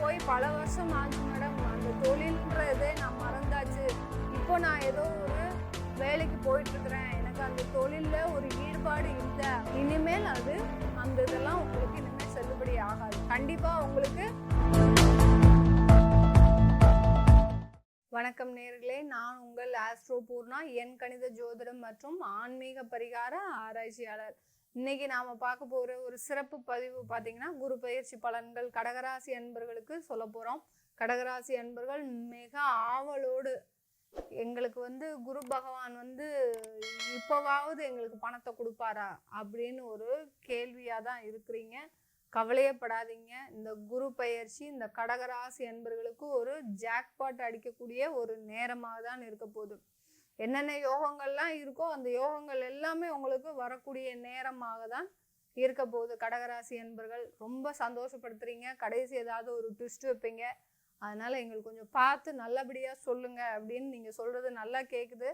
போய் பல வருஷம் ஆச்சு மேடம் அந்த தொழில்ன்றதே நான் மறந்தாச்சு. இப்போ நான் ஏதோ ஒரு வேலைக்கு போயிட்டு இருக்கிறேன் எனக்கு அந்த தொழிலில் ஒரு ஈடுபாடு இல்லை. இனிமேல் அது அந்த இதெல்லாம் உங்களுக்கு இனிமேல் செல்லுபடி ஆகாது. கண்டிப்பாக உங்களுக்கு வணக்கம் நேர்களே. நான் உங்கள் ஆஸ்ட்ரோ பூர்ணா என் கணித ஜோதிடம் மற்றும் ஆன்மீக பரிகார ஆராய்ச்சியாளர். இன்னைக்கு நாம பார்க்க போகிற ஒரு சிறப்பு பதிவு பார்த்தீங்கன்னா குரு பயிற்சி பலன்கள் கடகராசி அன்பர்களுக்கு சொல்ல போகிறோம் கடகராசி அன்பர்கள் மிக ஆவலோடு எங்களுக்கு வந்து குரு பகவான் வந்து இப்போவாவது எங்களுக்கு பணத்தை கொடுப்பாரா அப்படின்னு ஒரு கேள்வியாக தான் இருக்கிறீங்க. கவலையப்படாதீங்க. இந்த குரு பயிற்சி இந்த கடகராசி அன்பர்களுக்கு ஒரு ஜாக்பாட் அடிக்கக்கூடிய ஒரு நேரமாக தான் இருக்க போதும் என்னென்ன யோகங்கள்லாம் இருக்கோ அந்த யோகங்கள் எல்லாமே உங்களுக்கு வரக்கூடிய நேரமாக தான் இருக்க போகுது. கடகராசி என்பர்கள் ரொம்ப சந்தோஷப்படுத்துறீங்க. கடைசி ஏதாவது ஒரு ட்விஸ்ட் வைப்பீங்க. அதனால் எங்களுக்கு கொஞ்சம் பார்த்து நல்லபடியாக சொல்லுங்க அப்படின்னு நீங்கள் சொல்கிறது நல்லா கேட்குது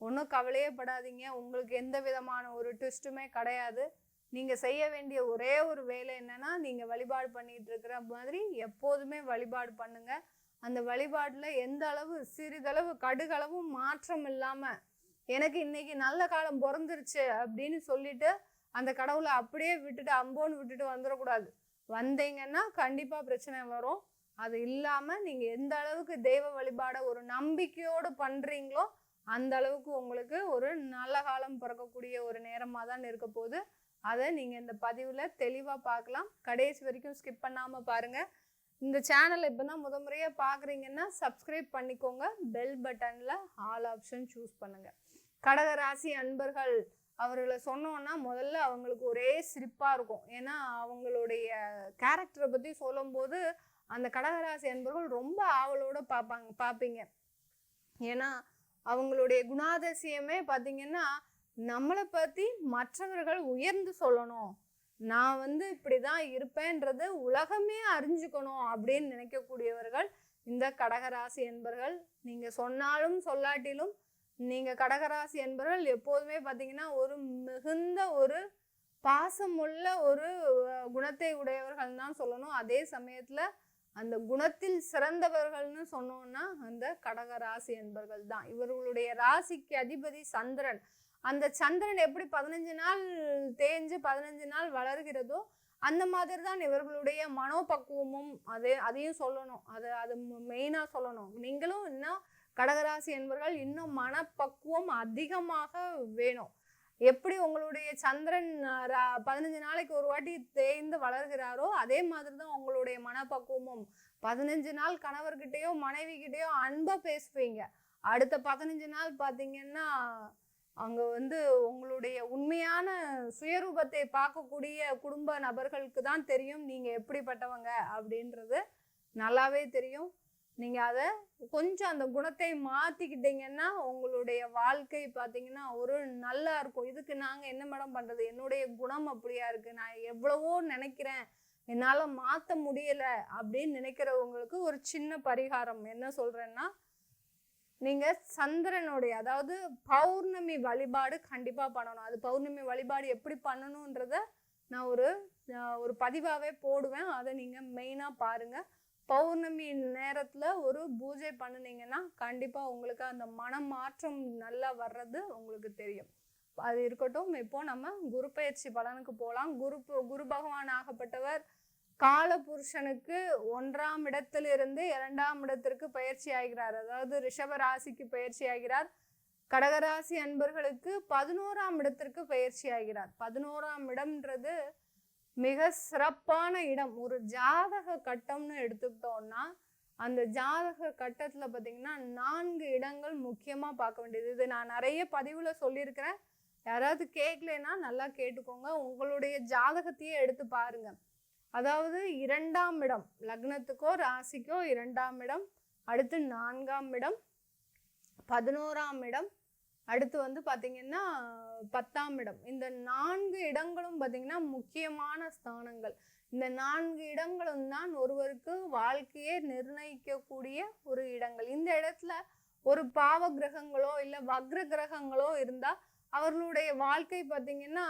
ஒன்றும் கவலையே படாதீங்க. உங்களுக்கு எந்த விதமான ஒரு ட்விஸ்ட்டுமே கிடையாது. நீங்கள் செய்ய வேண்டிய ஒரே ஒரு வேலை என்னென்னா நீங்கள் வழிபாடு பண்ணிகிட்டு இருக்கிற மாதிரி எப்போதுமே வழிபாடு பண்ணுங்கள் அந்த வழிபாட்டில் எந்த அளவு சிறிதளவு கடுகளவும் மாற்றம் இல்லாமல் எனக்கு இன்னைக்கு நல்ல காலம் பிறந்துருச்சு அப்படின்னு சொல்லிட்டு அந்த கடவுளை அப்படியே விட்டுட்டு அம்போன்னு விட்டுட்டு வந்துடக்கூடாது. வந்தீங்கன்னா கண்டிப்பாக பிரச்சனை வரும். அது இல்லாமல் நீங்கள் எந்த அளவுக்கு தெய்வ வழிபாடை ஒரு நம்பிக்கையோடு பண்ணுறீங்களோ அந்த அளவுக்கு உங்களுக்கு ஒரு நல்ல காலம் பிறக்கக்கூடிய ஒரு நேரமாக தான் இருக்க போகுது. அதை நீங்கள் இந்த பதிவில் தெளிவாக பார்க்கலாம். கடைசி வரைக்கும் ஸ்கிப் பண்ணாமல் பாருங்கள் இந்த சேனலை இப்போ தான் முத முறையாக பார்க்குறீங்கன்னா சப்ஸ்கிரைப் பண்ணிக்கோங்க பெல் பட்டனில் ஆல் ஆப்ஷன் சூஸ் பண்ணுங்கள் கடகராசி அன்பர்கள் அவர்களை சொன்னோன்னா முதல்ல அவங்களுக்கு ஒரே சிரிப்பாக இருக்கும். ஏன்னா அவங்களுடைய கேரக்டரை பற்றி சொல்லும்போது அந்த கடகராசி அன்பர்கள் ரொம்ப ஆவலோடு பார்ப்பாங்க பார்ப்பீங்க ஏன்னா அவங்களுடைய குணாதிசயமே பார்த்தீங்கன்னா நம்மளை பற்றி மற்றவர்கள் உயர்ந்து சொல்லணும். நான் வந்து இப்படி தான் இருப்பேன்றது உலகமே அறிஞ்சுக்கணும் அப்படின்னு நினைக்கக்கூடியவர்கள் இந்த கடகராசி என்பர்கள் நீங்கள் சொன்னாலும் சொல்லாட்டிலும் நீங்கள் கடகராசி என்பர்கள் எப்போதுமே பார்த்தீங்கன்னா ஒரு மிகுந்த ஒரு பாசமுள்ள ஒரு குணத்தை உடையவர்கள் தான் சொல்லணும். அதே சமயத்தில் அந்த குணத்தில் சிறந்தவர்கள்னு சொன்னோம்னா அந்த கடக ராசி என்பர்கள் தான். இவர்களுடைய ராசிக்கு அதிபதி சந்திரன். அந்த சந்திரன் எப்படி பதினஞ்சு நாள் பதினஞ்சு பதினஞ்சு நாள் வளர்கிறதோ அந்த மாதிரி தான் இவர்களுடைய மனோபக்குவமும் அது அதையும் சொல்லணும். அது அது மெயினாக சொல்லணும். நீங்களும் இன்னும் கடகராசி என்பவர்கள் இன்னும் மனப்பக்குவம் அதிகமாக வேணும். எப்படி உங்களுடைய சந்திரன் ரா- பதினஞ்சு நாளைக்கு ஒரு வாட்டி தேய்ந்து வளர்கிறாரோ அதே மாதிரி தான் உங்களுடைய மனப்பக்குவமும். பதினஞ்சு நாள் கணவர்கிட்டயோ மனைவிகிட்டயோ அன்பா பேசுவீங்க. அடுத்த பதினஞ்சு நாள் பார்த்தீங்கன்னா அங்க வந்து உங்களுடைய உண்மையான சுயரூபத்தை பார்க்கக்கூடிய குடும்ப நபர்களுக்கு தான் தெரியும் நீங்க எப்படிப்பட்டவங்க அப்படின்றது நல்லாவே தெரியும். நீங்க அதை கொஞ்சம் அந்த குணத்தை மாத்திக்கிட்டீங்கன்னா உங்களுடைய வாழ்க்கை பார்த்தீங்கன்னா ஒரு நல்லா இருக்கும். இதுக்கு நாங்க என்ன மேடம் பண்றது? என்னுடைய குணம் அப்படியா இருக்கு? நான் எவ்வளவோ நினைக்கிறேன். என்னால மாத்த முடியல அப்படின்னு நினைக்கிறவங்களுக்கு ஒரு சின்ன பரிகாரம். என்ன சொல்றேன்னா நீங்கள் சந்திரனுடைய அதாவது பௌர்ணமி வழிபாடு கண்டிப்பாக பண்ணணும். அது பௌர்ணமி வழிபாடு எப்படி பண்ணணுன்றத நான் ஒரு ஒரு பதிவாகவே போடுவேன். அதை நீங்கள் மெயினாக பாருங்கள் பௌர்ணமி நேரத்தில் ஒரு பூஜை பண்ணுனீங்கன்னா கண்டிப்பாக உங்களுக்கு அந்த மனமாற்றம் நல்லா வர்றது உங்களுக்கு தெரியும். அது இருக்கட்டும். இப்போ நம்ம குரு பயிற்சி பலனுக்கு போகலாம் குரு குரு பகவான் ஆகப்பட்டவர். கால புருஷனுக்கு ஒன்றாம் இடத்திலிருந்து இரண்டாம் இடத்திற்கு பயிற்சி ஆகிறார். அதாவது ரிஷப ராசிக்கு பயிற்சி ஆகிறார். கடகராசி அன்பர்களுக்கு பதினோராம் இடத்திற்கு பயிற்சி ஆகிறார். பதினோராம் இடம்ன்றது மிக சிறப்பான இடம். ஒரு ஜாதக கட்டம்னு எடுத்துக்கிட்டோம்னா அந்த ஜாதக கட்டத்தில் பார்த்தீங்கன்னா நான்கு இடங்கள் முக்கியமாக பார்க்க வேண்டியது. இது நான் நிறைய பதிவில் சொல்லியிருக்கிறேன். யாராவது கேட்கலன்னா நல்லா கேட்டுக்கோங்க. உங்களுடைய ஜாதகத்தையே எடுத்து பாருங்கள் அதாவது இரண்டாம் இடம் லக்னத்துக்கோ ராசிக்கோ இரண்டாம் இடம் அடுத்து நான்காம் இடம் பதினோராம் இடம் அடுத்து வந்து பார்த்திங்கன்னா பத்தாம் இடம். இந்த நான்கு இடங்களும் பார்த்திங்கன்னா முக்கியமான ஸ்தானங்கள். இந்த நான்கு இடங்களும் தான் ஒருவருக்கு வாழ்க்கையை நிர்ணயிக்கக்கூடிய ஒரு இடங்கள். இந்த இடத்துல ஒரு பாவ கிரகங்களோ இல்லை வக்ர கிரகங்களோ இருந்தால் அவர்களுடைய வாழ்க்கை பார்த்தீங்கன்னா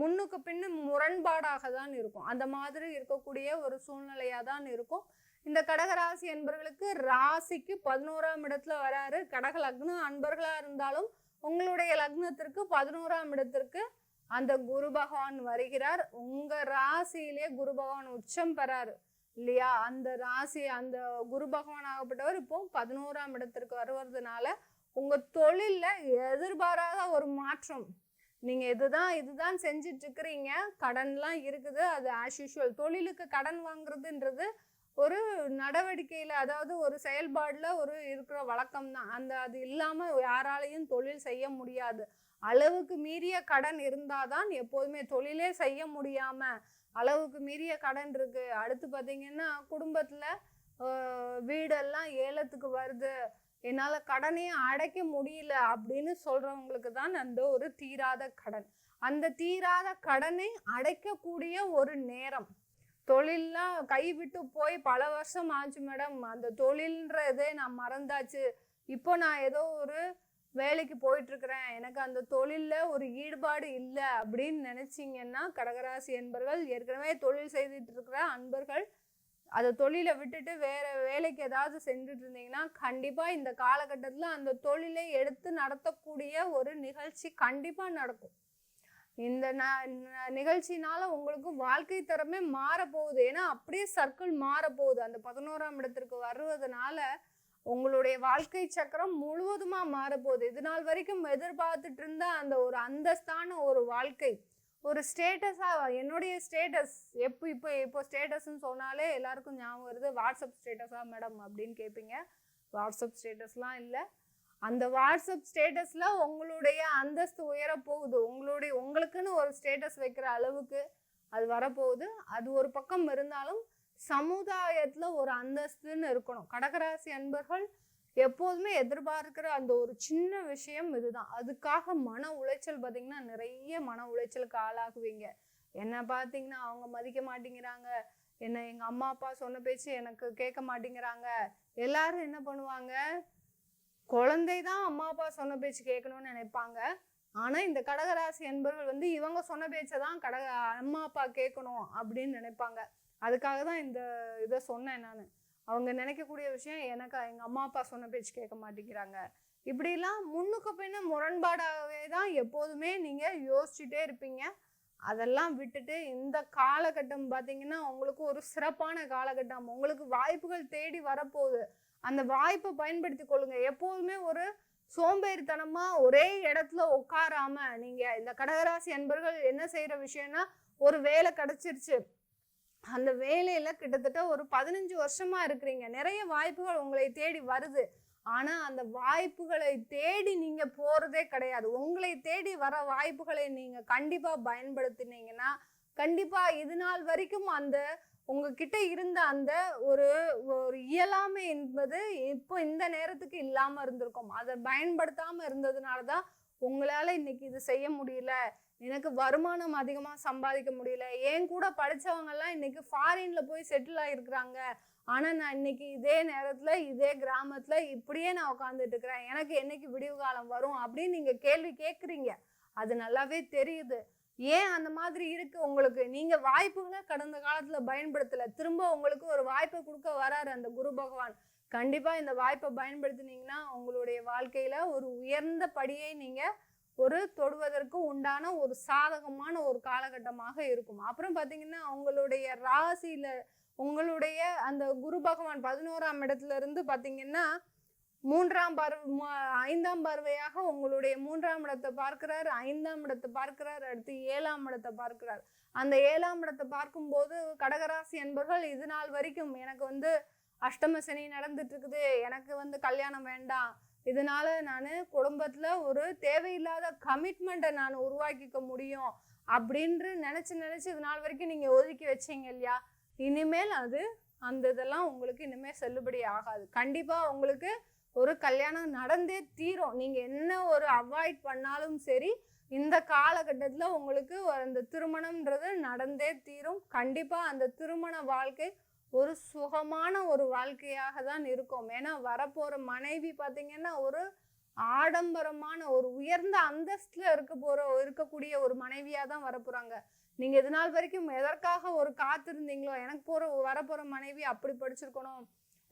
முன்னுக்கு பின்னு முரண்பாடாக தான் இருக்கும். அந்த மாதிரி இருக்கக்கூடிய ஒரு சூழ்நிலையாக தான் இருக்கும். இந்த கடகராசி என்பவர்களுக்கு ராசிக்கு பதினோராம் இடத்துல வராரு. கடக லக்ன அன்பர்களாக இருந்தாலும் உங்களுடைய லக்னத்திற்கு பதினோராம் இடத்திற்கு அந்த குரு பகவான் வருகிறார். உங்கள் ராசியிலே குரு பகவான் உச்சம் பெறாரு. இல்லையா? அந்த ராசி அந்த குரு பகவான் ஆகப்பட்டவர் இப்போ பதினோராம் இடத்திற்கு வருவதுனால உங்கள் தொழிலில் எதிர்பாராத ஒரு மாற்றம். நீங்கள் இதுதான் இதுதான் செஞ்சிட்ருக்கிறீங்க. கடன்லாம் இருக்குது. அது ஆஸ் யூஷுவல் தொழிலுக்கு கடன் வாங்குறதுன்றது ஒரு நடவடிக்கையில் அதாவது ஒரு செயல்பாடில் ஒரு இருக்கிற வழக்கம் தான் அந்த அது இல்லாமல் யாராலையும் தொழில் செய்ய முடியாது. அளவுக்கு மீறிய கடன் இருந்தால் தான் எப்போதுமே தொழிலே செய்ய முடியாமல் அளவுக்கு மீறிய கடன் இருக்குது அடுத்து பார்த்திங்கன்னா குடும்பத்தில் வீடெல்லாம் ஏலத்துக்கு வருது. என்னால் கடனையே அடைக்க முடியல அப்படின்னு சொல்கிறவங்களுக்கு தான் அந்த ஒரு தீராத கடன். அந்த தீராத கடனை அடைக்கக்கூடிய ஒரு நேரம். தொழில்லாம் கைவிட்டு போய் பல வருஷம் ஆச்சு மேடம். அந்த தொழில்ன்றதே நான் மறந்தாச்சு. இப்போ நான் ஏதோ ஒரு வேலைக்கு போயிட்டுருக்குறேன். எனக்கு அந்த தொழிலில் ஒரு ஈடுபாடு இல்லை அப்படின்னு நினச்சிங்கன்னா கடகராசி என்பர்கள் ஏற்கனவே தொழில் செய்துட்டு இருக்கிற அன்பர்கள் அதை தொழிலை விட்டுட்டு வேற வேலைக்கு ஏதாவது செஞ்சுட்டு இருந்தீங்கன்னா கண்டிப்பாக இந்த காலகட்டத்தில் அந்த தொழிலை எடுத்து நடத்தக்கூடிய ஒரு நிகழ்ச்சி கண்டிப்பாக நடக்கும். இந்த ந- ந- நிகழ்ச்சினால உங்களுக்கு வாழ்க்கை தரமே மாறப்போகுது. ஏன்னா அப்படியே சர்க்கிள் மாறப்போகுது. அந்த பதினோராம் இடத்திற்கு வருவதனால உங்களுடைய வாழ்க்கை சக்கரம் முழுவதுமாக மாறப்போகுது. இது நாள் வரைக்கும் எதிர்பார்த்துட்டு இருந்த அந்த ஒரு அந்தஸ்தான ஒரு வாழ்க்கை. ஒரு ஸ்டேட்டஸாக என்னுடைய ஸ்டேட்டஸ் எப்போ இப்போ இப்போ ஸ்டேட்டஸ்ன்னு சொன்னாலே எல்லாருக்கும் ஞாபகம் வருது வாட்ஸ்அப் ஸ்டேட்டஸாக மேடம் அப்படின்னு கேட்பீங்க வாட்ஸ்அப் ஸ்டேட்டஸ்லாம் இல்லை. அந்த வாட்ஸ்அப் ஸ்டேட்டஸில் உங்களுடைய அந்தஸ்து உயர போகுது உங்களுடைய உங்களுக்குன்னு ஒரு ஸ்டேட்டஸ் வைக்கிற அளவுக்கு அது வரப்போகுது. அது ஒரு பக்கம் இருந்தாலும் சமுதாயத்தில் ஒரு அந்தஸ்துன்னு இருக்கணும். கடகராசி அன்பர்கள் எப்போதுமே எதிர்பார்க்கிற அந்த ஒரு சின்ன விஷயம் இதுதான். அதுக்காக மன உளைச்சல் பார்த்தீங்கன்னா நிறைய மன உளைச்சலுக்கு ஆளாகுவீங்க. என்ன பார்த்தீங்கன்னா அவங்க மதிக்க மாட்டேங்கிறாங்க. என்ன எங்கள் அம்மா அப்பா சொன்ன பேச்சு எனக்கு கேட்க மாட்டேங்கிறாங்க. எல்லாரும் என்ன பண்ணுவாங்க? குழந்தை தான் அம்மா அப்பா சொன்ன பேச்சு கேட்கணும்னு நினைப்பாங்க. ஆனால் இந்த கடகராசி என்பவர்கள் வந்து இவங்க சொன்ன பேச்சை தான் கடக அம்மா அப்பா கேட்கணும் அப்படின்னு நினைப்பாங்க. அதுக்காக தான் இந்த இதை சொன்னேன் நான். அவங்க நினைக்கக்கூடிய விஷயம் எனக்கு எங்கள் அம்மா அப்பா சொன்ன பேச்சு கேட்க மாட்டேங்கிறாங்க. இப்படிலாம் முன்னுக்கு பின்ன முரண்பாடாகவே தான் எப்போதுமே நீங்கள் யோசிச்சுட்டே இருப்பீங்க. அதெல்லாம் விட்டுட்டு இந்த காலகட்டம் பார்த்தீங்கன்னா உங்களுக்கு ஒரு சிறப்பான காலகட்டம். உங்களுக்கு வாய்ப்புகள் தேடி வரப்போகுது. அந்த வாய்ப்பை பயன்படுத்தி கொள்ளுங்க. எப்போதுமே ஒரு சோம்பேறித்தனமாக ஒரே இடத்துல உட்காராம நீங்கள் இந்த கடகராசி அன்பர்கள் என்ன செய்கிற விஷயம்னா ஒரு வேலை கிடச்சிருச்சு. அந்த வேலையில் கிட்டத்தட்ட ஒரு பதினஞ்சு வருஷமாக இருக்கிறீங்க. நிறைய வாய்ப்புகள் உங்களை தேடி வருது. ஆனால் அந்த வாய்ப்புகளை தேடி நீங்கள் போகிறதே கிடையாது. உங்களை தேடி வர வாய்ப்புகளை நீங்கள் கண்டிப்பாக பயன்படுத்தினீங்கன்னா கண்டிப்பாக இது நாள் வரைக்கும் அந்த உங்ககிட்ட இருந்த அந்த ஒரு ஒரு இயலாமை என்பது இப்போ இந்த நேரத்துக்கு இல்லாமல் இருந்திருக்கும். அதை பயன்படுத்தாமல் இருந்ததுனால தான் உங்களால் இன்னைக்கு இது செய்ய முடியல. எனக்கு வருமானம் அதிகமாக சம்பாதிக்க முடியல. என் கூட படித்தவங்கெல்லாம் இன்றைக்கி இன்னைக்கு ஃபாரின்ல போய் செட்டில் ஆகிருக்கிறாங்க ஆனால் நான் இன்னைக்கு இதே நேரத்தில் இதே கிராமத்தில் இப்படியே நான் உட்காந்துட்டு இருக்கிறேன். எனக்கு என்னைக்கு விடிவு காலம் வரும் அப்படின்னு நீங்கள் கேள்வி கேட்குறீங்க அது நல்லாவே தெரியுது. ஏன் அந்த மாதிரி இருக்கு? உங்களுக்கு நீங்க வாய்ப்புகளை கடந்த காலத்துல பயன்படுத்தல. திரும்ப உங்களுக்கு ஒரு வாய்ப்பை கொடுக்க வராரு அந்த குரு பகவான். கண்டிப்பா இந்த வாய்ப்பை பயன்படுத்தினீங்கன்னா உங்களுடைய வாழ்க்கையில ஒரு உயர்ந்த படியை நீங்க ஒரு தொடுவதற்கு உண்டான ஒரு சாதகமான ஒரு காலகட்டமாக இருக்கும். அப்புறம் பார்த்தீங்கன்னா அவங்களுடைய ராசியில உங்களுடைய அந்த குரு பகவான் பதினோராம் இடத்துல இருந்து பாத்தீங்கன்னா மூன்றாம் பார்வை ஐந்தாம் பார்வையாக உங்களுடைய மூன்றாம் இடத்தை பார்க்கிறார் ஐந்தாம் இடத்தை பார்க்கிறார் அடுத்து ஏழாம் இடத்தை பார்க்கிறார். அந்த ஏழாம் இடத்தை பார்க்கும்போது கடகராசி என்பர்கள் இது நாள் வரைக்கும் எனக்கு வந்து அஷ்டம சனி நடந்துட்டு இருக்குது எனக்கு வந்து கல்யாணம் வேண்டாம் இதனால நான் குடும்பத்தில் ஒரு தேவையில்லாத கமிட்மெண்ட்டை நான் உருவாக்கிக்க முடியும் அப்படின்று நினச்சி நினச்சி இது நாள் வரைக்கும் நீங்கள் ஒதுக்கி வச்சீங்க இல்லையா? இனிமேல் அது அந்த இதெல்லாம் உங்களுக்கு இனிமேல் செல்லுபடி ஆகாது. கண்டிப்பாக உங்களுக்கு ஒரு கல்யாணம் நடந்தே தீரும். நீங்கள் என்ன ஒரு அவாய்ட் பண்ணாலும் சரி இந்த காலகட்டத்தில் உங்களுக்கு அந்த திருமணம்ன்றது நடந்தே தீரும். கண்டிப்பாக அந்த திருமண வாழ்க்கை ஒரு சுகமான ஒரு வாழ்க்கையாக தான் இருக்கும். ஏன்னா வரப்போகிற மனைவி பார்த்தீங்கன்னா ஒரு ஆடம்பரமான ஒரு உயர்ந்த அந்தஸ்தில் இருக்க போகிற இருக்கக்கூடிய ஒரு மனைவியாக தான் வரப்போகிறாங்க நீங்கள் இது நாள் வரைக்கும் எதற்காக ஒரு காத்திருந்தீங்களோ எனக்கு போகிற வரப்போகிற மனைவி அப்படி படிச்சிருக்கணும்.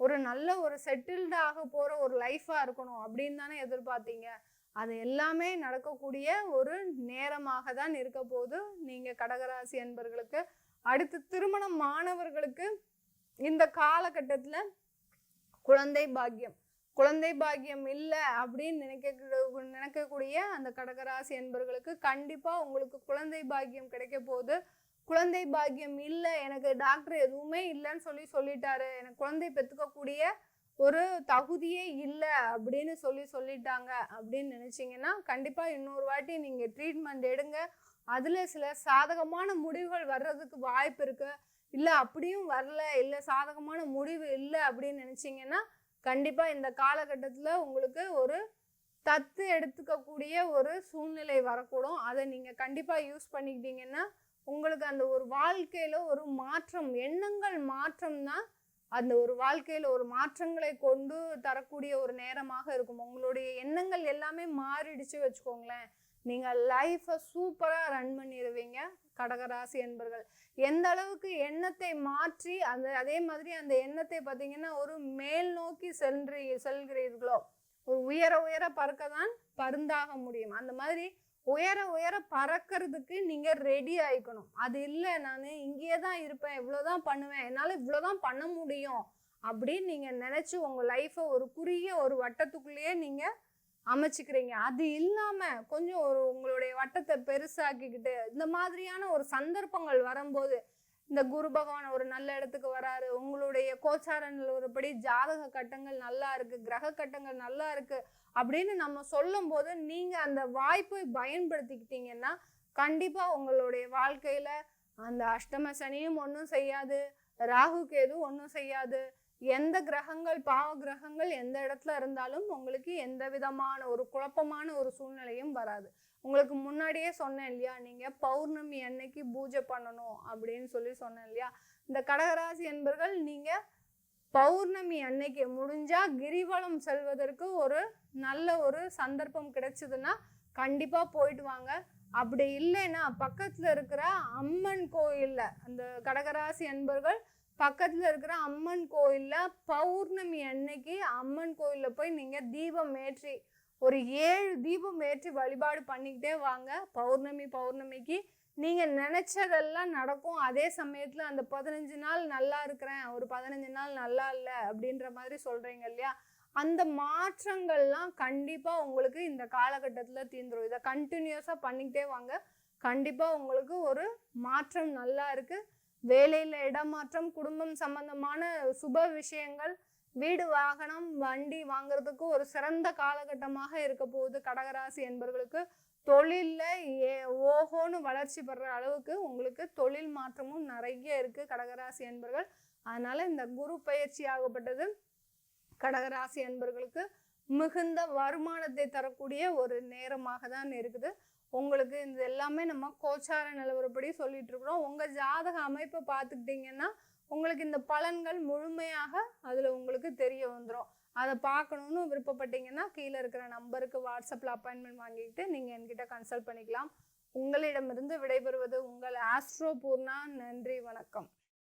ஒரு நல்ல ஒரு செட்டில்டு ஆக ஒரு லைஃபாக இருக்கணும் அப்படின்னு தானே எதிர்பார்த்தீங்க. அது எல்லாமே நடக்கக்கூடிய ஒரு நேரமாக தான் இருக்க போது நீங்கள் கடகராசி என்பர்களுக்கு அடுத்து திருமணம் மாணவர்களுக்கு இந்த காலகட்டத்தில் குழந்தை பாக்கியம். குழந்தை பாக்கியம் இல்லை அப்படின்னு நினைக்க நினைக்கக்கூடிய அந்த கடகராசி என்பர்களுக்கு கண்டிப்பாக உங்களுக்கு குழந்தை பாக்கியம் கிடைக்க போகுது. குழந்தை பாக்கியம் இல்லை எனக்கு டாக்டர் எதுவுமே இல்லைன்னு சொல்லி சொல்லிட்டாரு. எனக்கு குழந்தை பெற்றுக்கக்கூடிய ஒரு தகுதியே இல்லை அப்படின்னு சொல்லி சொல்லிட்டாங்க அப்படின்னு நினச்சிங்கன்னா கண்டிப்பாக இன்னொரு வாட்டி நீங்கள் ட்ரீட்மெண்ட் எடுங்க. அதில் சில சாதகமான முடிவுகள் வர்றதுக்கு வாய்ப்பு இருக்குது இல்லை அப்படியும் வரல இல்லை சாதகமான முடிவு இல்லை அப்படின்னு நினச்சிங்கன்னா கண்டிப்பாக இந்த காலகட்டத்தில் உங்களுக்கு ஒரு தத்து எடுத்துக்கக்கூடிய ஒரு சூழ்நிலை வரக்கூடும். அதை நீங்கள் கண்டிப்பாக யூஸ் பண்ணிக்கிட்டீங்கன்னா உங்களுக்கு அந்த ஒரு வாழ்க்கையில் ஒரு மாற்றம் எண்ணங்கள் மாற்றம் தான் அந்த ஒரு வாழ்க்கையில் ஒரு மாற்றங்களை கொண்டு தரக்கூடிய ஒரு நேரமாக இருக்கும். உங்களுடைய எண்ணங்கள் எல்லாமே மாறிடுச்சு வச்சுக்கோங்களேன். நீங்கள் லைஃப்பை சூப்பராக ரன் பண்ணிடுவீங்க கடகராசி என்பர்கள். எந்த அளவுக்கு எண்ணத்தை மாற்றி அந்த அதே மாதிரி அந்த எண்ணத்தை பார்த்தீங்கன்னா ஒரு மேல் நோக்கி சென்று செல்கிறீர்களோ ஒரு உயர உயர பறக்க தான் பருந்தாக முடியும். அந்த மாதிரி உயர உயர பறக்கிறதுக்கு நீங்கள் ரெடி ஆகிக்கணும் அது இல்லை நான் இங்கேயே தான் இருப்பேன் இவ்வளோதான் பண்ணுவேன் என்னால் இவ்வளோதான் பண்ண முடியும் அப்படின்னு நீங்கள் நினச்சி உங்கள் லைஃப்பை ஒரு குறுகிய ஒரு வட்டத்துக்குள்ளேயே நீங்கள் அமைச்சுக்கிறீங்க. அது இல்லாம கொஞ்சம் ஒரு உங்களுடைய வட்டத்தை பெருசாக்கிக்கிட்டு இந்த மாதிரியான ஒரு சந்தர்ப்பங்கள் வரும்போது இந்த குரு பகவான் ஒரு நல்ல இடத்துக்கு வராரு உங்களுடைய கோச்சார நிலவரப்படி ஜாதக கட்டங்கள் நல்லா இருக்கு கிரக கட்டங்கள் நல்லா இருக்கு அப்படின்னு நம்ம சொல்லும் போது நீங்க அந்த வாய்ப்பை பயன்படுத்திக்கிட்டீங்கன்னா கண்டிப்பா உங்களுடைய வாழ்க்கையில அந்த அஷ்டம சனியும் ஒன்றும் செய்யாது ராகு கேது ஒன்றும் செய்யாது. எந்த கிரகங்கள் பாவ கிரகங்கள் எந்த இடத்துல இருந்தாலும் உங்களுக்கு எந்த விதமான ஒரு குழப்பமான ஒரு சூழ்நிலையும் வராது. உங்களுக்கு முன்னாடியே சொன்னேன் இல்லையா நீங்கள் பௌர்ணமி அன்னைக்கு பூஜை பண்ணணும் அப்படின்னு சொல்லி சொன்னேன் இல்லையா? இந்த கடகராசி என்பர்கள் நீங்கள் பௌர்ணமி அன்னைக்கு முடிஞ்சா கிரிவலம் செல்வதற்கு ஒரு நல்ல ஒரு சந்தர்ப்பம் கிடைச்சதுன்னா கண்டிப்பா போயிட்டு வாங்க. அப்படி இல்லைன்னா பக்கத்துல இருக்கிற அம்மன் கோயில்ல அந்த கடகராசி என்பர்கள் பக்கத்தில் இருக்கிற அம்மன் கோயிலில் பௌர்ணமி அன்னைக்கு அம்மன் கோயிலில் போய் நீங்கள் தீபம் ஏற்றி ஒரு ஏழு தீபம் ஏற்றி வழிபாடு பண்ணிக்கிட்டே வாங்க. பௌர்ணமி பௌர்ணமிக்கு நீங்கள் நினச்சதெல்லாம் நடக்கும். அதே சமயத்தில் அந்த பதினஞ்சு நாள் நல்லா இருக்கிறேன் ஒரு பதினஞ்சு நாள் நல்லா இல்லை அப்படின்ற மாதிரி சொல்கிறீங்க இல்லையா? அந்த மாற்றங்கள்லாம் கண்டிப்பாக உங்களுக்கு இந்த காலகட்டத்தில் தீர்ந்துடும் இதை கண்டினியூஸாக பண்ணிக்கிட்டே வாங்க. கண்டிப்பாக உங்களுக்கு ஒரு மாற்றம் நல்லா இருக்குது வேலையில இடமாற்றம் குடும்பம் சம்பந்தமான சுப விஷயங்கள் வீடு வாகனம் வண்டி வாங்குறதுக்கு ஒரு சிறந்த காலகட்டமாக இருக்க போகுது கடகராசி என்பவர்களுக்கு தொழிலில் ஏ ஓஹோன்னு வளர்ச்சி பெற அளவுக்கு உங்களுக்கு தொழில் மாற்றமும் நிறைய இருக்கு கடகராசி என்பர்கள். அதனால இந்த குரு பயிற்சி ஆகப்பட்டது கடகராசி என்பர்களுக்கு மிகுந்த வருமானத்தை தரக்கூடிய ஒரு நேரமாக தான் இருக்குது. உங்களுக்கு இது எல்லாமே நம்ம கோச்சார நிலவரப்படி சொல்லிட்டு இருக்கிறோம் உங்க ஜாதக அமைப்பை பார்த்துக்கிட்டிங்கன்னா உங்களுக்கு இந்த பலன்கள் முழுமையாக அதில் உங்களுக்கு தெரிய வந்துடும் அதை பார்க்கணுன்னு விருப்பப்பட்டீங்கன்னா கீழே இருக்கிற நம்பருக்கு வாட்ஸ்அப்பில் அப்பாயின்மெண்ட் வாங்கிக்கிட்டு நீங்கள் என்கிட்ட கன்சல்ட் பண்ணிக்கலாம். உங்களிடமிருந்து விடைபெறுவது உங்கள் ஆஸ்ட்ரோ பூர்ணா நன்றி வணக்கம்.